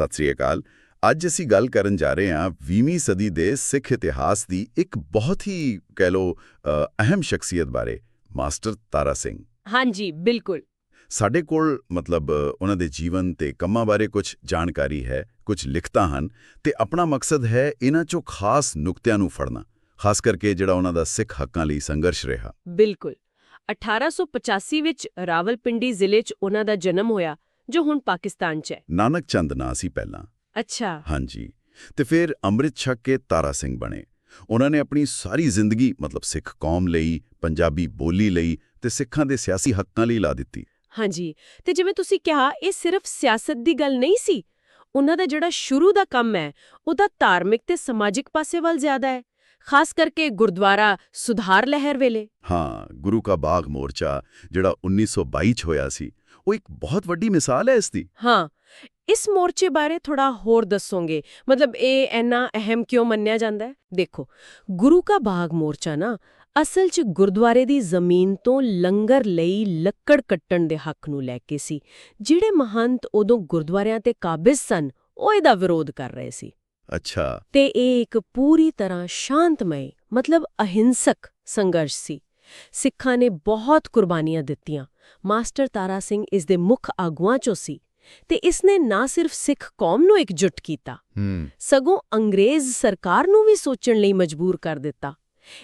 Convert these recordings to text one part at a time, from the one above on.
ਸਤਿ ਸ੍ਰੀ ਅਕਾਲ। ਅੱਜ ਅਸੀਂ ਗੱਲ ਕਰਨ ਜਾ ਰਹੇ ਹਾਂ 20ਵੀਂ ਸਦੀ ਦੇ ਸਿੱਖ ਇਤਿਹਾਸ ਦੀ ਇੱਕ ਬਹੁਤ ਹੀ ਕਹਿ ਲੋ ਅਹਿਮ ਸ਼ਖਸੀਅਤ ਬਾਰੇ ਮਾਸਟਰ ਤਾਰਾ ਸਿੰਘ। ਹਾਂਜੀ ਬਿਲਕੁਲ। ਸਾਡੇ ਕੋਲ ਮਤਲਬ ਉਹਨਾਂ ਦੇ ਜੀਵਨ ਤੇ ਕੰਮਾਂ ਬਾਰੇ ਕੁਝ ਜਾਣਕਾਰੀ ਹੈ ਕੁਝ ਲਿਖਤਾਂ ਹਨ ਤੇ ਆਪਣਾ ਮਕਸਦ ਹੈ ਇਹਨਾਂ ਚੋਂ ਖਾਸ ਨੁਕਤਿਆਂ ਨੂੰ ਫੜਨਾ ਖਾਸ ਕਰਕੇ ਜਿਹੜਾ ਉਹਨਾਂ ਦਾ ਸਿੱਖ ਹੱਕਾਂ ਲਈ ਸੰਘਰਸ਼ ਰਿਹਾ। ਬਿਲਕੁਲ। 1885 ਵਿੱਚ ਰਾਵਲਪਿੰਡੀ ਜ਼ਿਲ੍ਹੇ 'ਚ ਉਹਨਾਂ ਦਾ ਜਨਮ ਹੋਇਆ ਜੋ ਹੁਣ ਪਾਕਿਸਤਾਨ 'ਚ ਹੈ। ਨਾਨਕ ਚੰਦ ਨਾਂ ਸੀ ਪਹਿਲਾਂ। ਅੱਛਾ। ਹਾਂਜੀ। ਤੇ ਫਿਰ ਅੰਮ੍ਰਿਤ ਛਕ ਕੇ ਤਾਰਾ ਸਿੰਘ ਬਣੇ। ਉਹਨਾਂ ਨੇ ਆਪਣੀ ਸਾਰੀ ਜ਼ਿੰਦਗੀ ਮਤਲਬ ਸਿੱਖ ਕੌਮ ਲਈ ਪੰਜਾਬੀ ਬੋਲੀ ਲਈ ਤੇ ਸਿੱਖਾਂ ਦੇ ਸਿਆਸੀ ਹੱਕਾਂ ਲਈ ਲਾ ਦਿੱਤੀ। ਹਾਂਜੀ। ਤੇ ਜਿਵੇਂ ਤੁਸੀਂ ਕਿਹਾ ਇਹ ਸਿਰਫ ਸਿਆਸਤ ਦੀ ਗੱਲ ਨਹੀਂ ਸੀ। ਉਹਨਾਂ ਦਾ ਜਿਹੜਾ ਸ਼ੁਰੂ ਦਾ ਕੰਮ ਹੈ ਉਹਦਾ ਧਾਰਮਿਕ ਤੇ ਸਮਾਜਿਕ ਪਾਸੇ ਵੱਲ ਜ਼ਿਆਦਾ ਹੈ। ਖਾਸ ਕਰਕੇ ਗੁਰਦੁਆਰਾ ਸੁਧਾਰ ਲਹਿਰ ਵੇਲੇ। ਹਾਂ ਗੁਰੂ ਕਾ ਬਾਗ ਮੋਰਚਾ ਜਿਹੜਾ 1922 ਚ ਹੋਇਆ ਸੀ ਉਹ ਇੱਕ ਬਹੁਤ ਵੱਡੀ ਮਿਸਾਲ ਹੈ ਇਸ ਦੀ ਹਾਂ ਇਸ ਮੋਰਚੇ ਬਾਰੇ ਥੋੜਾ ਹੋਰ ਦੱਸੋਗੇ ਮਤਲਬ ਇਹ ਇੰਨਾ ਅਹਿਮ ਕਿਉਂ ਮੰਨਿਆ ਜਾਂਦਾ ਹੈ ਦੇਖੋ ਗੁਰੂ ਕਾ ਬਾਗ ਮੋਰਚਾ ਨਾ ਅਸਲ 'ਚ ਗੁਰਦੁਆਰੇ ਦੀ ਜ਼ਮੀਨ ਤੋਂ ਲੰਗਰ ਲਈ ਲੱਕੜ ਕੱਟਣ ਦੇ ਹੱਕ ਨੂੰ ਲੈ ਕੇ ਸੀ ਜਿਹੜੇ ਮਹੰਤ ਉਦੋਂ ਗੁਰਦੁਆਰਿਆਂ ਤੇ ਕਾਬਿਜ਼ ਸਨ ਉਹ ਇਹਦਾ ਵਿਰੋਧ ਕਰ ਰਹੇ ਸੀ ਅੱਛਾ ਤੇ ਇਹ ਇੱਕ ਪੂਰੀ ਤਰ੍ਹਾਂ ਸ਼ਾਂਤਮਈ ਮਤਲਬ ਅਹਿੰਸਕ ਸੰਘਰਸ਼ ਸੀ ਸਿੱਖਾਂ ਨੇ ਬਹੁਤ ਕੁਰਬਾਨੀਆਂ ਦਿੱਤੀਆਂ ਮਾਸਟਰ ਤਾਰਾ ਸਿੰਘ ਇਸ ਦੇ ਮੁੱਖ ਆਗੂਆਂ ਚੋਂ ਸੀ ਤੇ ਇਸ ਨੇ ਨਾ ਸਿਰਫ ਸਿੱਖ ਕੌਮ ਨੂੰ ਇਕਜੁੱਟ ਕੀਤਾ ਸਗੋਂ ਅੰਗਰੇਜ਼ ਸਰਕਾਰ ਨੂੰ ਵੀ ਸੋਚਣ ਲਈ ਮਜਬੂਰ ਕਰ ਦਿੱਤਾ।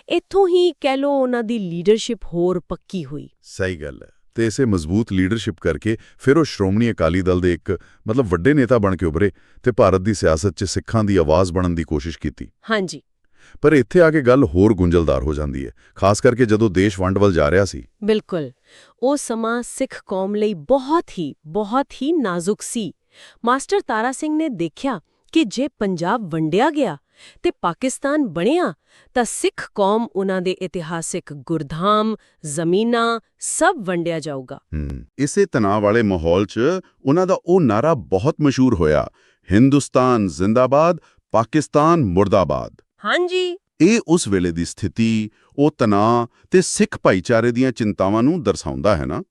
ਇੱਥੋਂ ਹੀ ਕਹਿ ਲੋ ਉਹਨਾਂ ਦੀ ਲੀਡਰਸ਼ਿਪ ਹੋਰ ਪੱਕੀ ਹੋਈ। ਸਹੀ ਗੱਲ ਹੈ। ਤੇ ਇਸੇ ਮਜ਼ਬੂਤ ਲੀਡਰਸ਼ਿਪ ਕਰਕੇ ਫਿਰ ਉਹ ਸ਼੍ਰੋਮਣੀ ਅਕਾਲੀ ਦਲ ਦੇ ਇੱਕ ਮਤਲਬ ਵੱਡੇ ਨੇਤਾ ਬਣ ਕੇ ਉੱਭਰੇ ਤੇ ਭਾਰਤ ਦੀ ਸਿਆਸਤ 'ਚ ਸਿੱਖਾਂ ਦੀ ਆਵਾਜ਼ ਬਣਨ ਦੀ ਕੋਸ਼ਿਸ਼ ਕੀਤੀ। ਹਾਂਜੀ। ਪਰ ਇੱਥੇ ਆ ਕੇ ਗੱਲ ਹੋਰ ਗੁੰਝਲਦਾਰ ਹੋ ਜਾਂਦੀ ਹੈ ਖਾਸ ਕਰਕੇ ਜਦੋਂ ਦੇਸ਼ ਵੰਡ ਵੱਲ ਜਾ ਰਿਹਾ ਸੀ। ਬਿਲਕੁਲ। ਉਹ ਸਮਾਂ ਸਿੱਖ ਕੌਮ ਲਈ ਬਹੁਤ ਹੀ ਬਹੁਤ ਹੀ ਨਾਜ਼ੁਕ ਸੀ। ਮਾਸਟਰ ਤਾਰਾ ਸਿੰਘ ਨੇ ਦੇਖਿਆ ਕਿ ਜੇ ਪੰਜਾਬ ਵੰਡਿਆ ਗਿਆ ਤੇ ਪਾਕਿਸਤਾਨ ਬਣਿਆ ਤਾਂ ਸਿੱਖ ਕੌਮ ਉਹਨਾਂ ਦੇ ਇਤਿਹਾਸਿਕ ਗੁਰਧਾਮ ਜ਼ਮੀਨਾਂ ਸਭ ਵੰਡਿਆ ਜਾਊਗਾ। ਇਸੇ ਤਣਾਅ ਵਾਲੇ ਮਾਹੌਲ 'ਚ ਉਹਨਾਂ ਦਾ ਉਹ ਨਾਰਾ ਬਹੁਤ ਮਸ਼ਹੂਰ ਹੋਇਆ ਹਿੰਦੁਸਤਾਨ ਜ਼ਿੰਦਾਬਾਦ ਪਾਕਿਸਤਾਨ ਮੁਰਦਾਬਾਦ। ਹਾਂਜੀ। ਇਹ ਉਸ ਵੇਲੇ ਦੀ ਸਥਿਤੀ ਉਹ ਤਣਾਅ ਤੇ ਸਿੱਖ ਭਾਈਚਾਰੇ ਦੀਆਂ ਚਿੰਤਾਵਾਂ ਨੂੰ ਦਰਸਾਉਂਦਾ ਹੈ ਨਾ?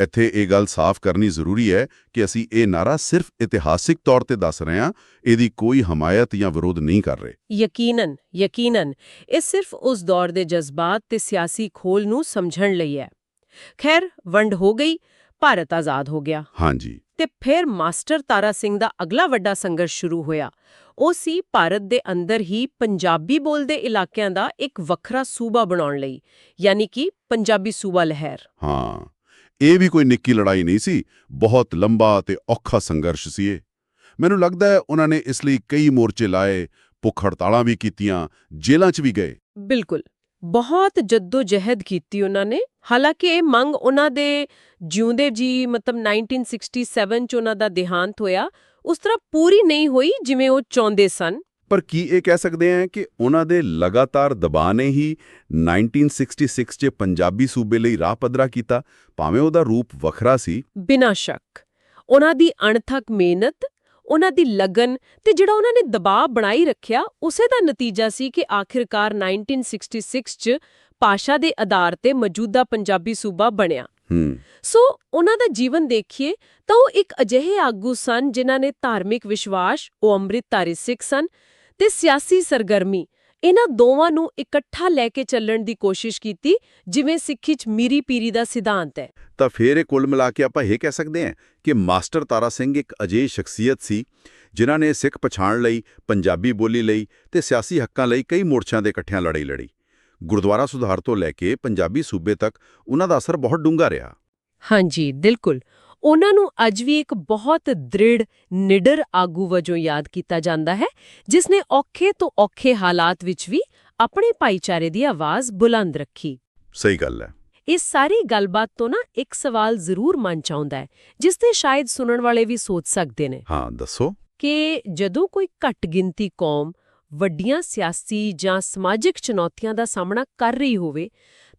ਇੱਥੇ ਇਹ ਗੱਲ ਸਾਫ਼ ਕਰਨੀ ਜ਼ਰੂਰੀ ਹੈ ਕਿ ਅਸੀਂ ਇਹ ਨਾਰਾ ਸਿਰਫ ਇਤਿਹਾਸਿਕ ਤੌਰ ਤੇ ਦੱਸ ਰਹੇ ਹਾਂ ਇਹਦੀ ਕੋਈ ਹਮਾਇਤ ਜਾਂ ਵਿਰੋਧ ਨਹੀਂ ਕਰ ਰਹੇ। ਯਕੀਨਨ ਯਕੀਨਨ ਇਹ ਸਿਰਫ ਉਸ ਦੌਰ ਦੇ ਜਜ਼ਬਾਤ ਤੇ ਸਿਆਸੀ ਖੋਲ ਨੂੰ ਸਮਝਣ ਲਈ ਹੈ। ਖੈਰ ਵੰਡ ਹੋ ਗਈ ਭਾਰਤ ਆਜ਼ਾਦ ਹੋ ਗਿਆ। ਹਾਂਜੀ। ਤੇ ਫਿਰ ਮਾਸਟਰ ਤਾਰਾ ਸਿੰਘ ਦਾ ਅਗਲਾ ਵੱਡਾ ਸੰਘਰਸ਼ ਸ਼ੁਰੂ ਹੋਇਆ। ਉਹ ਸੀ ਭਾਰਤ ਦੇ ਅੰਦਰ ਹੀ ਪੰਜਾਬੀ ਬੋਲਦੇ ਇਲਾਕਿਆਂ ਦਾ ਇੱਕ ਵੱਖਰਾ ਸੂਬਾ ਬਣਾਉਣ ਲਈ ਯਾਨੀ ਕਿ ਪੰਜਾਬੀ ਸੂਬਾ ਲਹਿਰ। ਹਾਂ ਇਹ ਵੀ ਕੋਈ ਨਿੱਕੀ ਲੜਾਈ ਨਹੀਂ ਸੀ ਬਹੁਤ ਲੰਬਾ ਤੇ ਔਖਾ ਸੰਘਰਸ਼ ਸੀ ਇਹ। ਮੈਨੂੰ ਲੱਗਦਾ ਹੈ ਉਹਨਾਂ ਨੇ ਇਸ ਲਈ ਕਈ ਮੋਰਚੇ ਲਾਏ ਭੁੱਖ ਹੜਤਾਲਾਂ ਵੀ ਕੀਤੀਆਂ ਜੇਲ੍ਹਾਂ 'ਚ ਵੀ ਗਏ। ਬਿਲਕੁਲ। ਬਹੁਤ ਜਹਿਦ ਕੀਤੀ ਉਹਨਾਂ ਨੇ। ਹਾਲਾਂਕਿ ਇਹ ਮੰਗ ਉਹਨਾਂ ਦੇ ਜਿਉਂਦੇ ਜੀ ਮਤਲਬ 1967 ਚ ਉਹਨਾਂ ਦਾ ਦੇਹਾਂਤ ਹੋਇਆ ਉਸ ਤਰ੍ਹਾਂ ਪੂਰੀ ਨਹੀਂ ਹੋਈ ਜਿਵੇਂ ਉਹ ਚਾਹੁੰਦੇ ਸਨ। ਪਰ ਕੀ ਇਹ ਕਹਿ ਸਕਦੇ ਹਾਂ ਕਿ ਉਹਨਾਂ ਦੇ ਲਗਾਤਾਰ ਦਬਾਅ ਨੇ ਹੀ 1966 'ਚ ਪੰਜਾਬੀ ਸੂਬੇ ਲਈ ਰਾਹ ਪੱਧਰਾ ਕੀਤਾ ਭਾਵੇਂ ਉਹਦਾ ਰੂਪ ਵੱਖਰਾ ਸੀ। ਬਿਨਾਂ ਸ਼ੱਕ। ਉਹਨਾਂ ਦੀ ਅਣਥਕ ਮਿਹਨਤ ਉਹਨਾਂ ਦੀ ਲਗਨ ਤੇ ਜਿਹੜਾ ਉਹਨਾਂ ਨੇ ਦਬਾਅ ਬਣਾਈ ਰੱਖਿਆ ਉਸੇ ਦਾ ਨਤੀਜਾ ਸੀ ਕਿ ਆਖਿਰਕਾਰ 1966 ਚ ਭਾਸ਼ਾ ਦੇ ਆਧਾਰ ਤੇ ਮੌਜੂਦਾ ਪੰਜਾਬੀ ਸੂਬਾ ਬਣਿਆ। ਹੂੰ। ਸੋ ਉਹਨਾਂ ਦਾ ਜੀਵਨ ਦੇਖੀਏ ਤਾਂ ਉਹ ਇੱਕ ਅਜਿਹੇ ਆਗੂ ਸਨ ਜਿਨ੍ਹਾਂ ਨੇ ਧਾਰਮਿਕ ਵਿਸ਼ਵਾਸ ਉਹ ਅੰਮ੍ਰਿਤਧਾਰੀ ਸਿੱਖ ਸਨ ਤੇ ਸਿਆਸੀ ਸਰਗਰਮੀ ਇਹਨਾਂ ਦੋਵਾਂ ਨੂੰ ਇਕੱਠਾ ਲੈ ਕੇ ਚੱਲਣ ਦੀ ਕੋਸ਼ਿਸ਼ ਕੀਤੀ ਜਿਵੇਂ ਸਿੱਖੀ 'ਚ ਮੀਰੀ ਪੀਰੀ ਦਾ ਸਿਧਾਂਤ ਹੈ। ਤਾਂ ਫੇਰ ਇਹ ਕੁੱਲ ਮਿਲਾ ਕੇ ਆਪਾਂ ਇਹ ਕਹਿ ਸਕਦੇ ਹਾਂ ਕਿ ਮਾਸਟਰ ਤਾਰਾ ਸਿੰਘ ਇੱਕ ਅਜਿਹੀ ਸ਼ਖਸੀਅਤ ਸੀ ਜਿਨ੍ਹਾਂ ਨੇ ਸਿੱਖ ਪਛਾਣ ਲਈ ਪੰਜਾਬੀ ਬੋਲੀ ਲਈ ਤੇ ਸਿਆਸੀ ਹੱਕਾਂ ਲਈ ਕਈ ਮੋਰਚਿਆਂ ਦੇ ਇਕੱਠਿਆਂ ਲੜਾਈ ਲੜੀ। ਗੁਰਦੁਆਰਾ ਸੁਧਾਰ ਤੋਂ ਲੈ ਕੇ ਪੰਜਾਬੀ ਸੂਬੇ ਤੱਕ ਉਹਨਾਂ ਦਾ ਅਸਰ ਬਹੁਤ ਡੂੰਘਾ ਰਿਹਾ। ਹਾਂਜੀ ਬਿਲਕੁਲ। ਉਹਨਾਂ ਨੂੰ ਅੱਜ ਵੀ ਇੱਕ ਬਹੁਤ ਦ੍ਰਿੜ ਨਿਡਰ ਆਗੂ ਵਜੋਂ ਯਾਦ ਕੀਤਾ ਜਾਂਦਾ ਹੈ ਜਿਸ ਨੇ ਔਖੇ ਤੋਂ ਔਖੇ ਹਾਲਾਤ ਵਿੱਚ ਵੀ ਆਪਣੇ ਭਾਈਚਾਰੇ ਦੀ ਆਵਾਜ਼ ਬੁਲੰਦ ਰੱਖੀ। ਸਹੀ ਗੱਲ ਹੈ। ਇਸ ਸਾਰੀ ਗੱਲਬਾਤ ਤੋਂ ਨਾ ਇੱਕ ਸਵਾਲ ਜ਼ਰੂਰ ਮਨ ਚ ਆਉਂਦਾ ਹੈ ਜਿਸ ਤੇ ਸ਼ਾਇਦ ਸੁਣਨ ਵਾਲੇ ਵੀ ਸੋਚ ਸਕਦੇ ਨੇ। ਹਾਂ ਦੱਸੋ। ਕਿ ਜਦੋਂ ਕੋਈ ਘੱਟ ਗਿਣਤੀ ਕੌਮ ਵੱਡੀਆਂ ਸਿਆਸੀ ਜਾਂ ਸਮਾਜਿਕ ਚੁਣੌਤੀਆਂ ਦਾ ਸਾਹਮਣਾ ਕਰ ਰਹੀ ਹੋਵੇ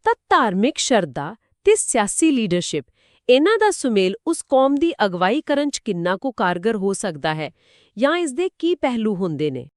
ਤਾਂ ਧਾਰਮਿਕ ਸ਼ਰਧਾ ਤੇ ਸਿਆਸੀ ਲੀਡਰਸ਼ਿਪ ਇਹਨਾਂ ਦਾ ਸੁਮੇਲ ਉਸ ਕੌਮ ਦੀ ਅਗਵਾਈ ਕਰਨ ਚ ਕਿੰਨਾ ਕੁ ਕਾਰਗਰ ਹੋ ਸਕਦਾ ਹੈ ਜਾਂ ਇਸ ਦੇ ਕੀ ਪਹਿਲੂ ਹੁੰਦੇ ਨੇ?